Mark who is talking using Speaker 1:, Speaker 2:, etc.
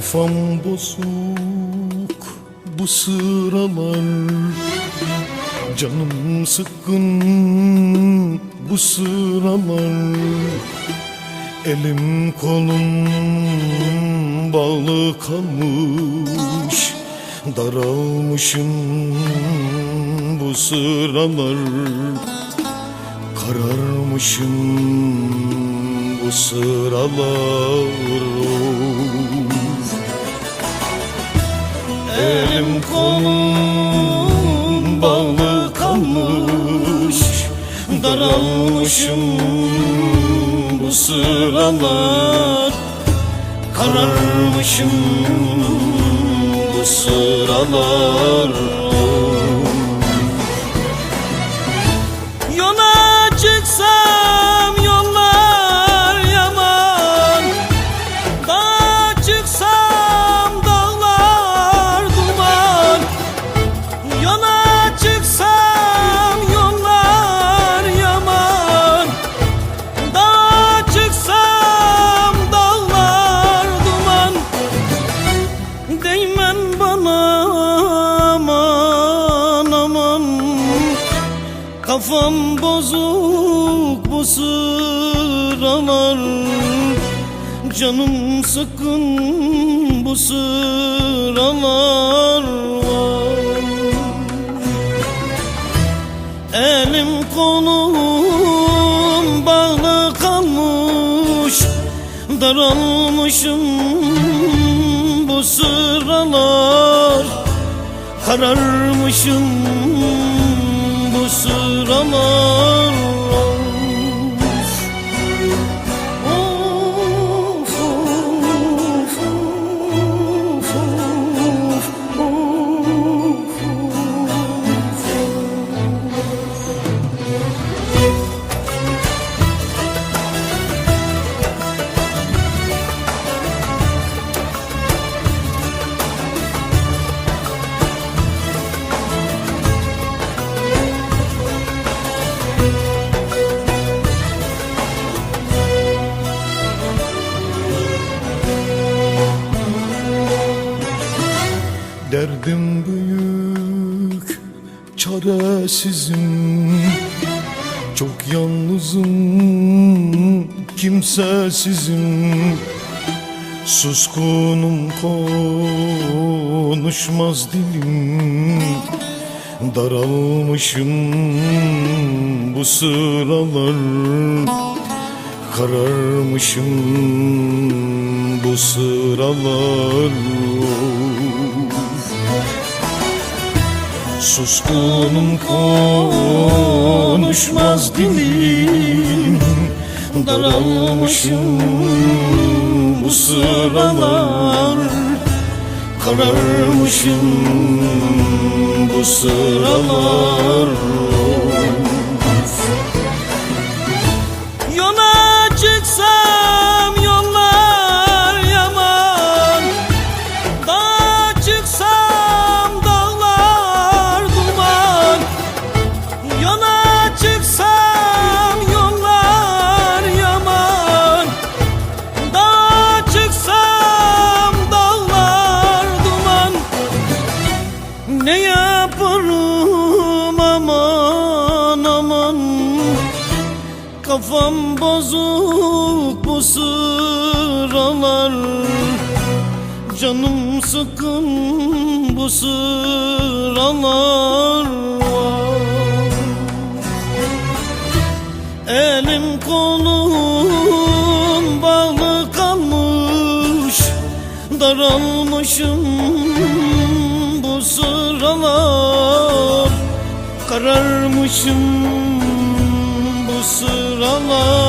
Speaker 1: Kafam bozuk bu sıralar. Canım sıkkın bu sıralar. Elim kolum bağlı kalmış. Daralmışım bu sıralar. Kararmışım bu sıralar Elim kolum bağlı kalmış Daralmışım bu sıralar. Kararmışım bu sıralar.
Speaker 2: Yola Kafam bozuk bu sıralar. Canım sıkın bu sıralar. Elim kolum bağlı kalmış. Daralmışım bu sıralar. Kararmışım sıralar
Speaker 1: Derdim büyük, çaresizim. Çok yalnızım, kimsesizim. Suskunum konuşmaz dilim. Daralmışım bu sıralar. Kararmışım bu sıralar Suskunum konuşmaz dilim. Daralmışım bu sıralar. Kararmışım bu sıralar
Speaker 2: Kafam bozuk bu sıralar. Canım sıkın bu sıralar. Elim kolum bağlı kalmış Daralmışım bu sıralar. Kararmışım bu sıralar